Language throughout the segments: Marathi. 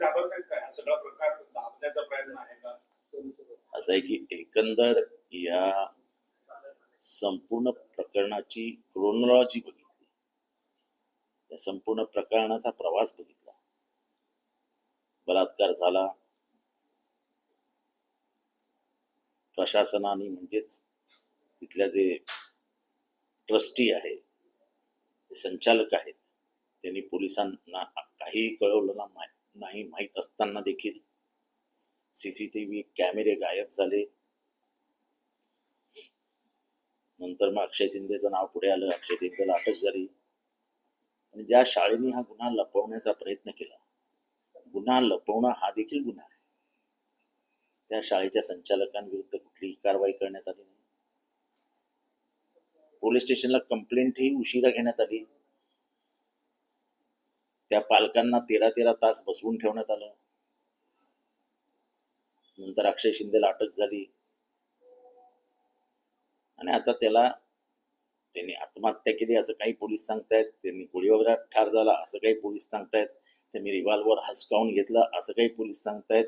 घाबरतात काय हा सगळा प्रकार दाबण्याचा प्रयत्न आहे का? असं आहे की एकंदर या संपूर्ण प्रकरणाची क्रोनॉलॉजी बघितली. या संपूर्ण प्रकरणाचा प्रवास बघितला. बलात्कार झाला. प्रशासनाने म्हणजेच तिथल्या जे ट्रस्टी आहे संचालक आहेत त्यांनी पोलिसांना काही कळवलं ना माहिती नाही माहीत असताना देखील. सीसीटीव्ही कॅमेरे गायब झाले. नंतर मग अक्षय शिंदेचं नाव पुढे आलं. अक्षय शिंदेला अटक झाली. आणि ज्या शाळेने हा गुन्हा लपवण्याचा प्रयत्न केला गुन्हा लपवणं हा देखील गुन्हा आहे. त्या शाळेच्या संचालकांविरुद्ध कुठलीही कारवाई करण्यात आली नाही. पोलीस स्टेशनला कंप्लेंटही उशिरा घेण्यात आली. त्या पालकांना तेरा तेरा तास बसवून ठेवण्यात आलं. नंतर अक्षय शिंदेला अटक झाली. आणि आता त्याला त्यांनी आत्महत्या केली असं काही पोलीस सांगतायत. त्यांनी गोळीबारात ठार झाला असं काही पोलीस सांगतायत. त्यांनी रिव्हॉल्वर हसकावून घेतलं असं काही पोलीस सांगतायत.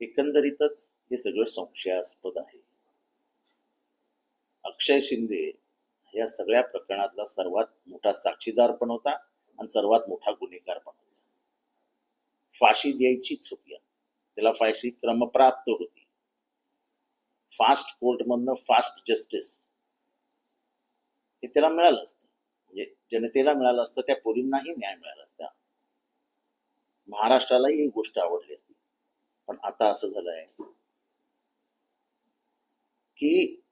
एकंदरीतच हे सगळं संशयास्पद आहे. अक्षय शिंदे या सगळ्या प्रकरणातला सर्वात मोठा साक्षीदार पण होता. आणि सर्वात मोठा गुन्हेगार पण होता. फाशी द्यायचीच होती त्याला फाशी क्रमप्राप्त होती. फास्ट कोर्टमधनं फास्ट जस्टिस हे त्याला मिळालं असतं. म्हणजे जनतेला मिळालं असतं त्या पोरींनाही न्याय मिळाला असता. महाराष्ट्रालाही ही गोष्ट आवडली असती. पण आता असं झालंय की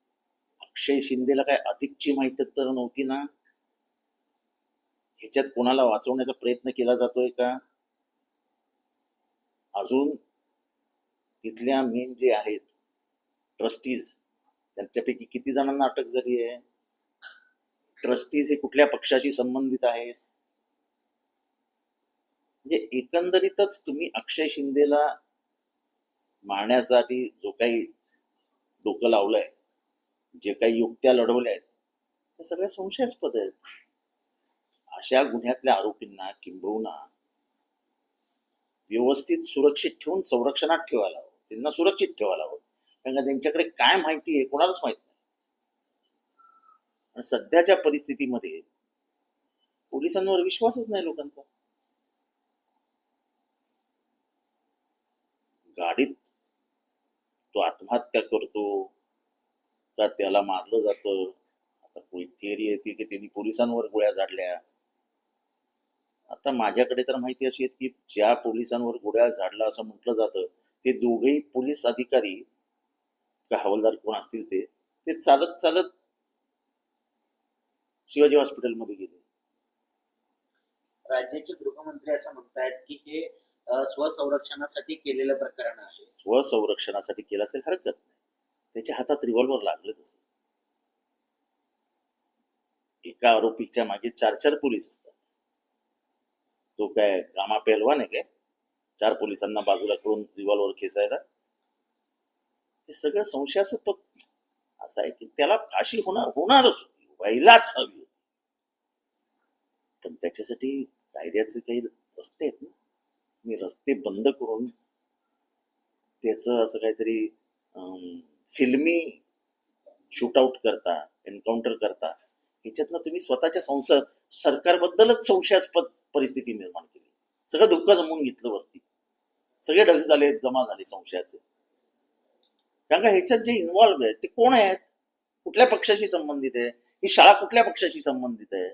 अक्षय शिंदेला काय अधिकची माहिती तर नव्हती ना? ह्याच्यात कोणाला वाचवण्याचा प्रयत्न केला जातोय का? अजून तिथल्या मेन जे आहेत ट्रस्टीज त्यांच्यापैकी किती जणांना अटक झाली आहे? ट्रस्टीज हे कुठल्या पक्षाशी संबंधित आहेत? म्हणजे एकंदरीतच तुम्ही अक्षय शिंदेला मारण्यासाठी जो काही डोकं लावलंय जे काही युक्त्या लढवल्या आहेत त्या सगळ्या संशयास्पद आहेत. अशा गुन्ह्यातल्या आरोपींना किंबहुना व्यवस्थित सुरक्षित ठेवून संरक्षणात ठेवायला हवं. त्यांना सुरक्षित ठेवायला हवं. कारण का त्यांच्याकडे काय माहिती आहे कोणालाच माहीत नाही. आणि सध्याच्या परिस्थितीमध्ये पोलिसांवर विश्वासच नाही लोकांचा. गाडीत तो आत्महत्या करतो का त्याला मारलं जातं? आता कोणी थिअरी येते की त्यांनी पोलिसांवर गोळ्या झाडल्या. आता माझ्याकडे तर माहिती अशी आहे की ज्या पोलिसांवर गोळ्या झाडला असं म्हटलं जातं ते दोघेही पोलीस अधिकारी का हवालदार कोण असतील ते ते चालत चालत शिवाजी हॉस्पिटलमध्ये गेले. राज्याचे गृहमंत्री असं म्हणतायत की हे स्वसंरक्षणासाठी केलेलं प्रकरण आहे. स्वसंरक्षणासाठी केलं असेल हरकत नाही. त्याच्या हातात रिव्हॉल्वर लागलं तसं. एका आरोपीच्या मागे चार चार पोलीस असतात. तो काय कामा पेलवान आहे काय? चार पोलिसांना बाजूला करून रिव्हॉल्वर खेचायला. हे सगळं संशयास्पद. असं आहे की त्याला फाशी होणार होणारच होती. व्हायलाच हवी होती. पण त्याच्यासाठी कायद्याचे काही रस्ते आहेत ना? मी रस्ते बंद करून त्याच असं काहीतरी अं, फिल्मी शूटआउट करता एन्काउंटर करता ह्याच्यातनं तुम्ही स्वतःच्या संसद सरकारबद्दलच संशयास्पद परिस्थिती निर्माण केली. सगळं दुःख जमवून घेतलं वरती. सगळे ढग झाले जमा झाले संशयाचे. कारण का ह्याच्यात जे इन्व्हॉल्व्ह आहेत ते कोण आहेत? कुठल्या पक्षाशी संबंधित आहे? ही शाळा कुठल्या पक्षाशी संबंधित आहे?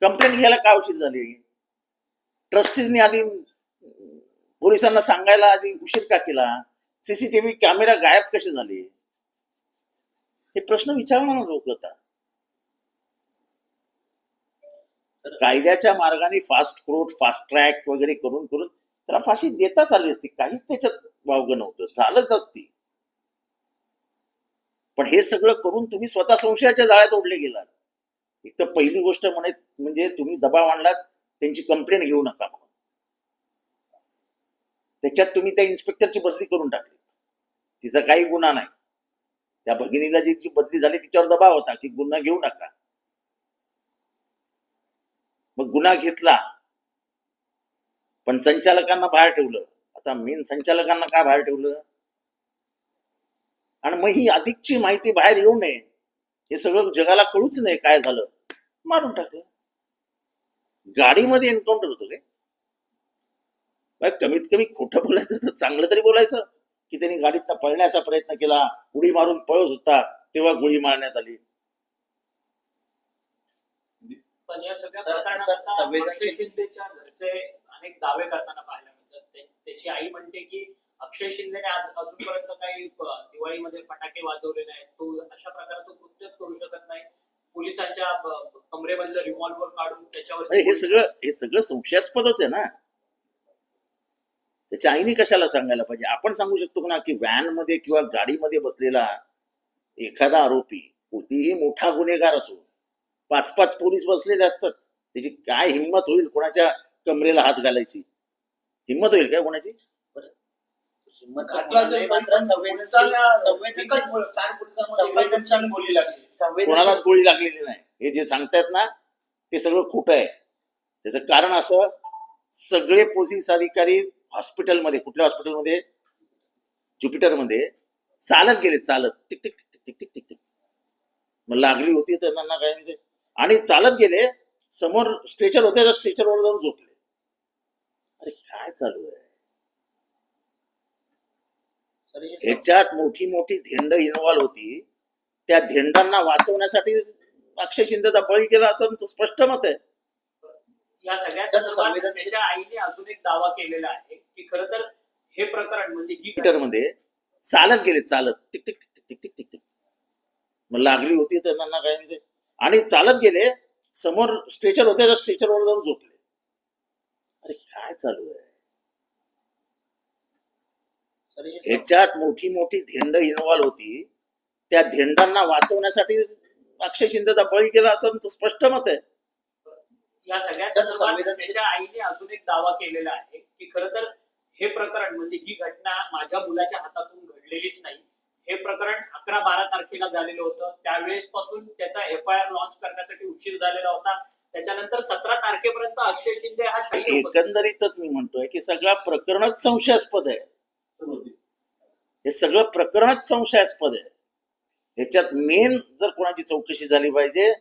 कंप्लेंट घ्यायला काय उशीर झाली? ट्रस्टीजनी आधी पोलिसांना सांगायला आधी उशीर का केला? सीसीटीव्ही कॅमेरा गायब कसे झाले? हे प्रश्न विचारणार लोक आता. कायद्याच्या मार्गाने फास्ट कोर्ट फास्ट ट्रॅक वगैरे करून करून त्याला फाशी देताच आली असती. काहीच त्याच्यात वावगं नव्हतं. झालंच असती. पण हे सगळं करून तुम्ही स्वतः संशयाच्या जाळ्यात ओढले गेलात. एक तर पहिली गोष्ट म्हणे म्हणजे तुम्ही दबाव आणलात त्यांची कंप्लेंट घेऊ नका म्हणून. त्याच्यात तुम्ही त्या इन्स्पेक्टरची बदली करून टाकली. तिचा काही गुन्हा नाही. त्या भगिनीला जी जी बदली झाली तिच्यावर दबाव होता की गुन्हा घेऊ नका. मग गुन्हा घेतला. पण संचालकांना बाहेर ठेवलं. आता मेन संचालकांना का बाहेर ठेवलं? आणि मग ही अधिकची माहिती बाहेर येऊ नये. हे सगळं जगाला कळूच नाही काय झालं. मारून टाकलं. गाडीमध्ये एन्काउंटर होतो काय? बाय कमीत कमी खोटं बोलायचं तर चांगलं तरी बोलायचं. की त्यांनी गाडीत पळण्याचा प्रयत्न केला. उडी मारून पळत होता. तेव्हा गोळी मारण्यात आली. पण या सगळ्या सर- प्रकरणात सर, आता संवेदनशील- अक्षय शिंदेच्या घरचे अनेक दावे करताना पाहायला मिळतात. ते- त्याची आई म्हणते की अक्षय शिंदेने आज अजूनपर्यंत काही दिवाळीमध्ये फटाके वाजवले नाहीत. तो अशा प्रकारचं कृत्यच करू शकत नाही. पोलिसांच्या अ, कमरेमधलं रिव्हॉल्वर काढून त्याच्यावर अरे हे सगळं हे सगळं संशयास्पदच आहे ना. त्याच्या आईने कशाला सांगायला पाहिजे? आपण सांगू शकतो ना की व्हॅनमध्ये किंवा गाडीमध्ये बसलेला एखादा आरोपी कोणतीही मोठा गुन्हेगार असो पाच पाच पोलीस बसलेले असतात. त्याची काय हिंमत होईल कोणाच्या कमरेला हात घालायची? हिंमत होईल काय कोणाची? कोणालाच गोळी लागलेली नाही. हे जे सांगतायत ना ते सगळं खोटं आहे. त्याचं कारण असं सगळे पोलीस अधिकारी हॉस्पिटलमध्ये कुठल्या हॉस्पिटलमध्ये? ज्युपिटरमध्ये चालत गेले चालत. Tick tick tick tick tick tick tick. मग लागली होती तर त्यांना काय म्हणजे आणि चालत गेले समोर स्ट्रेचर होते त्या स्ट्रेचरवर जाऊन झोपले. अरे काय चालू आहे? हे ह्याच्यात मोठी मोठी धेंड इन्व्हॉल्व होती. त्या धेंडांना वाचवण्यासाठी अक्षय शिंदेचा बळी केला असं स्पष्ट मत आहे. या सगळ्या संदर्भात त्याच्या आईने अजून एक दावा केलेला आहे की खरं तर हे प्रकरण म्हणजे ही मध्ये चालत गेले चालत. Tick tick tick tick tick tick tick. मग लागली होती तर त्यांना काय म्हणजे आणि चालत गेले समोर स्ट्रेचर होते त्या स्ट्रेचरवर जाऊन झोपले. अरे काय चालू आहे? ह्याच्यात मोठी मोठी धेंड इन्व्हॉल्व होती. त्या धेंडांना वाचवण्यासाठी अक्षय शिंदेचा बळी केला असं आमचं स्पष्ट मत आहे. या सगळ्या संदर्भात त्याच्या आईने अजून एक दावा केलेला आहे की खरं तर हे प्रकरण म्हणजे ही घटना माझ्या मुलाच्या हातातून घडलेलीच नाही हे प्रकरण अकरा बारा तारखेला झालेलं होतं. त्यावेळेस पासून त्याचा एफ आय आर लॉन्च करण्यासाठी उशीर झालेला होता. त्याच्यानंतर सतरा तारखेपर्यंत अक्षय शिंदे हा एकंदरीतच मी म्हणतोय की सगळा प्रकरणच संशयास्पद आहे. हे सगळं प्रकरणच संशयास्पद आहे. ह्याच्यात मेन जर कोणाची चौकशी झाली पाहिजे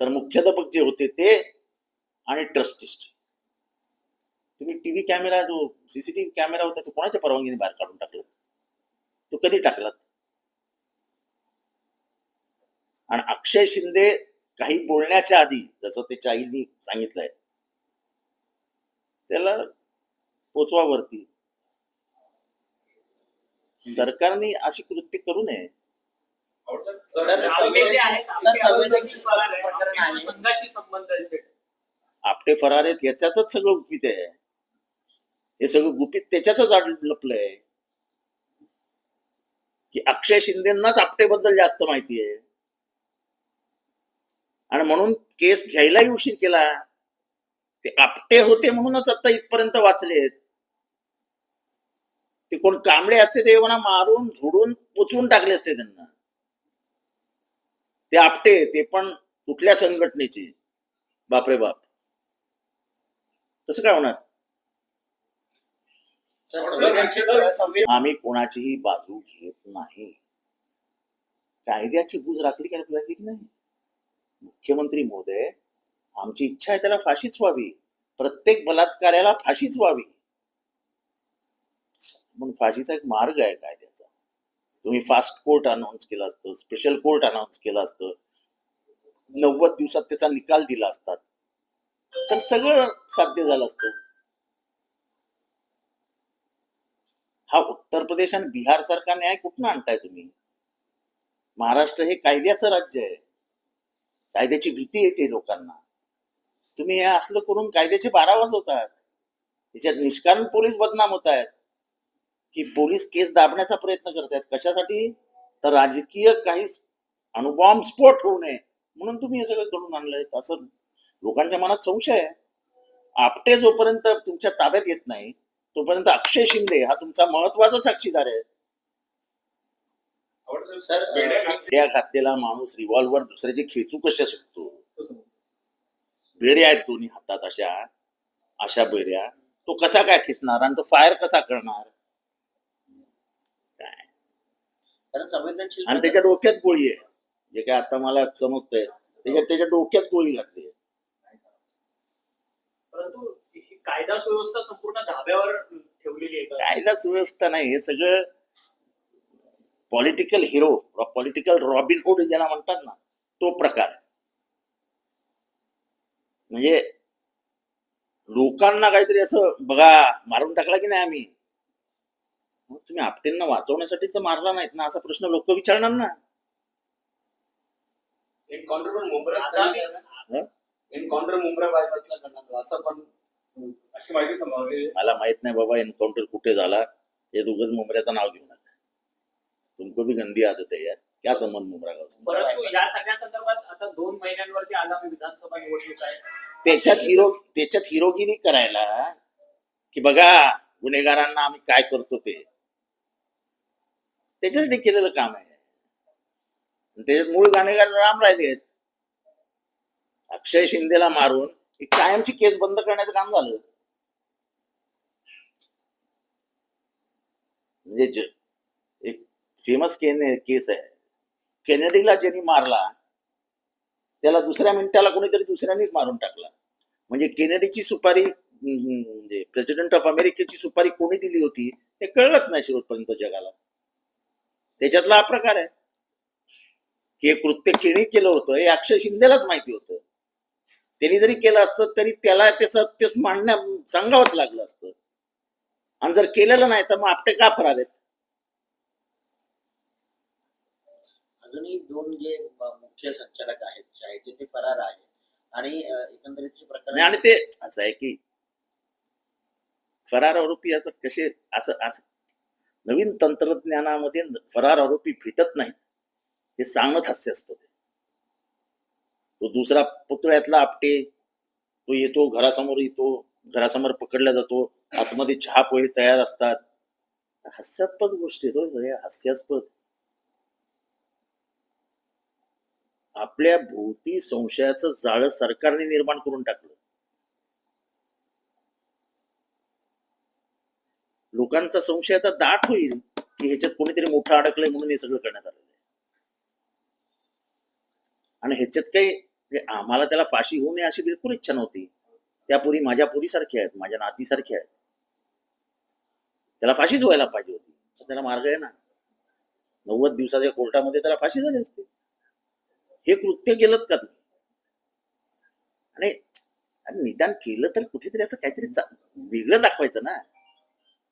तर मुख्याध्यापक जे होते ते आणि ट्रस्टिस्ट तुम्ही टीव्ही कॅमेरा जो सीसीटीव्ही कॅमेरा होता तो कोणाच्या परवानगीने बाहेर काढून टाकला? तो कधी टाकलात? आणि अक्षय शिंदे काही बोलण्याच्या आधी जसं त्याच्या आईनी सांगितलंय त्याला पोचवावरती सरकारने अशी कृत्य करू नये. आपटे फरार आहेत याच्यातच सगळं गुपित आहे. हे सगळं गुपित त्याच्यातच आड लपलंय. की अक्षय शिंदेनाच आपटेबद्दल जास्त माहिती आहे. आणि म्हणून केस घ्यायलाही उशीर केला. ते आपटे होते म्हणूनच आता इथपर्यंत वाचलेत. ते कोण कांबळे असते ते म्हणा मारून झोडून पुचवून टाकले असते त्यांना. ते आपटे ते पण कुठल्या संघटनेचे. बापरे बाप. कसं काय होणार? आम्ही कोणाचीही बाजू घेत नाही. कायद्याची बूज राखली काय की नाही? मुख्यमंत्री महोदय आमची इच्छा आहे त्याला फाशीच व्हावी. प्रत्येक बलात्कार्याला फाशीच व्हावी. पण फाशीचा एक मार्ग आहे कायद्याचा तुम्ही फास्ट कोर्ट अनाऊन्स केलं असतं स्पेशल कोर्ट अनाऊन्स केलं असतं. नव्वद दिवसात त्याचा निकाल दिला असतात. तर सगळं साध्य झालं असतं. हा उत्तर प्रदेश आणि बिहार सारखा न्याय कुठून आणताय तुम्ही? महाराष्ट्र हे कायद्याचं राज्य आहे. कायद्याची भीती येते लोकांना. तुम्ही हे असलं करून कायद्याचे बारा वाजवतात. त्याच्यात निष्कारण पोलीस बदनाम होत आहेत की पोलीस केस दाबण्याचा प्रयत्न करत आहेत कशासाठी? तर राजकीय काही अणुबॉम्ब स्फोट होऊ नये म्हणून तुम्ही हे सगळं करून आणलंय. असं लोकांच्या मनात संशय आहे. आपटे जोपर्यंत तुमच्या ताब्यात येत नाही तोपर्यंत अक्षय शिंदे हा तुमचा महत्त्वाचा साक्षीदार आहे. सर, बेड्या घातलेला माणूस रिव्हॉल्वर दुसऱ्याची खेचू कशा शकतो. बेड्या आहेत दोन्ही हातात अशा. अशा बेड्या. तो कसा काय खिचणार आणि तो फायर कसा करणार? कारण संवेदनशील आणि त्याच्या डोक्यात गोळी आहे. जे काय आता मला समजतंय त्याच्या त्याच्या डोक्यात गोळी घातली परंतु ही कायदा सुव्यवस्था संपूर्ण धाब्यावर ठेवलेली आहे? कायदा सुव्यवस्था नाही. हे सगळं पॉलिटिकल हिरो पॉलिटिकल रॉबिनहुड ज्याला म्हणतात ना तो प्रकार. म्हणजे लोकांना काहीतरी असं बघा मारून टाकला की नाही आम्ही? मग तुम्ही आपटेंना वाचवण्यासाठी तर मारला नाहीत ना असा प्रश्न लोक विचारणार ना. एन्काउंटर मुंबई बायपासला करणार असं पण अशी माहिती समजली. मला माहीत नाही बाबा एन्काउंटर कुठे झाला? हे दोघच मुंबऱ्याचं नाव घेऊ नका तुमको भी गंदी आदत है यार। क्या संबंध मुंबरा गाव परंतु या सगळ्या संदर्भात आता दोन महिन्यांवरती आगामी विधानसभा निवडणूक आहे त्याच्यात हिरो त्याच्यात हिरोगिरी करायला की बघा गुन्हेगारांना आम्ही काय करतो ते. त्याच्यासाठी केलेलं काम आहे. त्याच्यात मूळ गुन्हेगार राम राहिले आहेत. अक्षय शिंदेला मारून एक कायमची केस बंद करण्याचं काम झालं. म्हणजे फेमस केने केस आहे. केनेडीला ज्यांनी मारला त्याला दुसऱ्या मिनिटाला कोणीतरी दुसऱ्यानेच मारून टाकला. म्हणजे केनेडीची सुपारी म्हणजे प्रेसिडेंट ऑफ अमेरिकेची सुपारी कोणी दिली होती हे कळलंच नाही शेवटपर्यंत जगाला. त्याच्यातला हा प्रकार आहे. की हे कृत्य केणी केलं होतं हे अक्षय शिंदेलाच माहिती होतं. त्यांनी जरी केलं असतं तरी त्याला ते सत्यच मांडण्या सांगावंच लागलं असतं. आणि जर केलेलं नाही तर मग आपटे का फरार आहेत? अजूनही दोन जे मुख्य संचालक आहेत शाळेचे ते फरार आहेत आणि एकंदरीत हे प्रकरण आणि ते असं आहे की फरार आरोपी आता कसे असं असं नवीन तंत्रज्ञानामध्ये फरार आरोपी भेटत नाही हे सांगणंच हास्यास्पद आहे. तो दुसरा पुतळ्यातला आपटे तो येतो घरासमोर येतो घरासमोर पकडला जातो आतमध्ये चहा पोहे तयार असतात. हास्यास्पद गोष्टी तो हास्यास्पद. आपल्या भोवती संशयाचं जाळं सरकारने निर्माण करून टाकलं. लोकांचा संशय आता दाट होईल की ह्याच्यात कोणीतरी मोठा अडकलंय म्हणून हे सगळं करण्यात आलेलं आहे. आणि ह्याच्यात काही म्हणजे आम्हाला त्याला फाशी होऊ नये अशी बिलकुल इच्छा नव्हती. त्या पुरी माझ्या पुरीसारख्या आहेत माझ्या नातीसारख्या आहेत. त्याला फाशीच व्हायला पाहिजे होती. त्याला मार्ग आहे ना. नव्वद दिवसाच्या कोर्टामध्ये त्याला फाशी झाली असते. हे कृत्य केलं का तुम्ही? आणि निदान केलं तर कुठेतरी असं काहीतरी वेगळं दाखवायचं ना.